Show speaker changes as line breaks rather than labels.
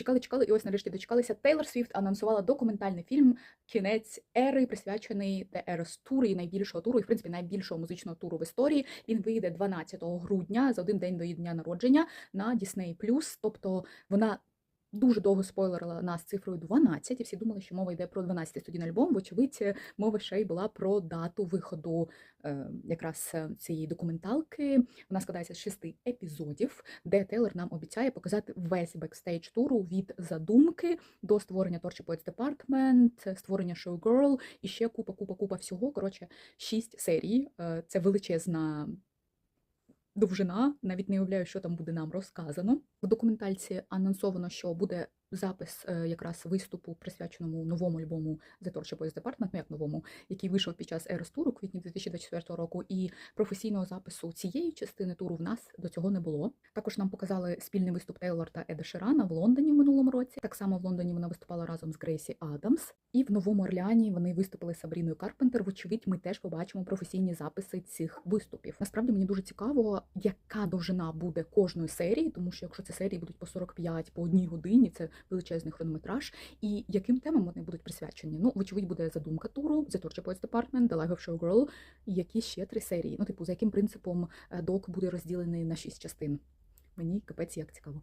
Чекали, чекали, і ось нарешті дочекалися. Тейлор Свіфт анонсувала документальний фільм Кінець ери, присвячений The Eras Tour, і найбільшого туру, і в принципі найбільшого музичного туру в історії. Він вийде 12 грудня за один день до її дня народження на Disney+. Тобто вона дуже довго спойлерила нас цифрою 12, і всі думали, що мова йде про 12-й студійний альбом. Вочевидь, е, мова ще й була про дату виходу е, якраз е, цієї документалки. Вона складається з шести епізодів, де Тейлор нам обіцяє показати весь бекстейдж туру від задумки до створення Torture Poets Department, створення Showgirl і ще купа, купа, купа всього. Коротше, шість серій. Це величезна довжина. Навіть не уявляю, що там буде нам розказано. В документальці анонсовано, що буде запис е, якраз виступу, присвяченому новому альбому The Torture Boys Department, ну як новому, який вийшов під час Eras Tour у квітні 2024 року. І професійного запису цієї частини туру в нас до цього не було. Також нам показали спільний виступ Тейлор та Еда Ширана в Лондоні в минулому році. Так само в Лондоні вона виступала разом з Грейсі Адамс. І в Новому Орлеані вони виступили з Сабріною Карпентер. Вочевидь, ми теж побачимо професійні записи цих виступів. Насправді мені дуже цікаво, яка довжина буде кожної серії, тому що якщо ці серії будуть по 45, по одній годині, це величезний хронометраж. І яким темам вони будуть присвячені? Ну, вочевидь, буде задумка туру, The Torture Poets Department, The Life of Showgirl, і які ще три серії. Ну, типу, за яким принципом е, док буде розділений на шість частин. Мені капець як цікаво.